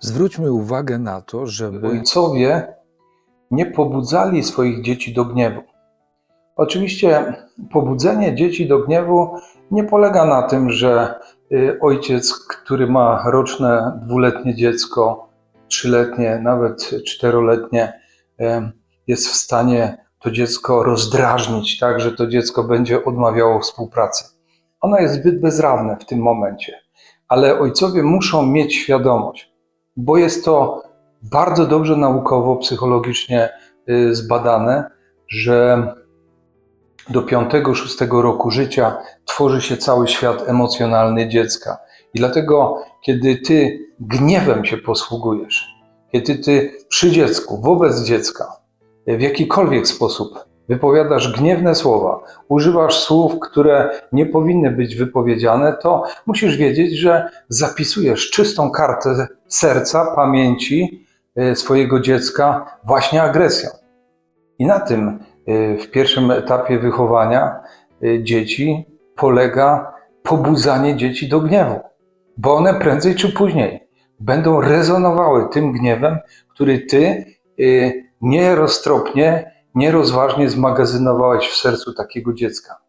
Zwróćmy uwagę na to, żeby ojcowie nie pobudzali swoich dzieci do gniewu. Oczywiście pobudzenie dzieci do gniewu nie polega na tym, że y, ojciec, który ma roczne, dwuletnie dziecko, trzyletnie, nawet czteroletnie, em, jest w stanie to dziecko rozdrażnić, tak, że to dziecko będzie odmawiało współpracy. Ono jest zbyt bezradne w tym momencie, ale ojcowie muszą mieć świadomość, bo jest to bardzo dobrze naukowo, psychologicznie y, zbadane, że do 5-6 roku życia tworzy się cały świat emocjonalny dziecka. I dlatego, kiedy ty gniewem się posługujesz, kiedy ty przy dziecku, wobec dziecka, w jakikolwiek sposób wypowiadasz gniewne słowa, używasz słów, które nie powinny być wypowiedziane, to musisz wiedzieć, że zapisujesz czystą kartę serca, pamięci e, swojego dziecka właśnie agresją. I na tym e, w pierwszym etapie wychowania e, dzieci polega pobudzanie dzieci do gniewu, bo one prędzej czy później będą rezonowały tym gniewem, który ty nieroztropnie, nierozważnie zmagazynowałeś w sercu takiego dziecka.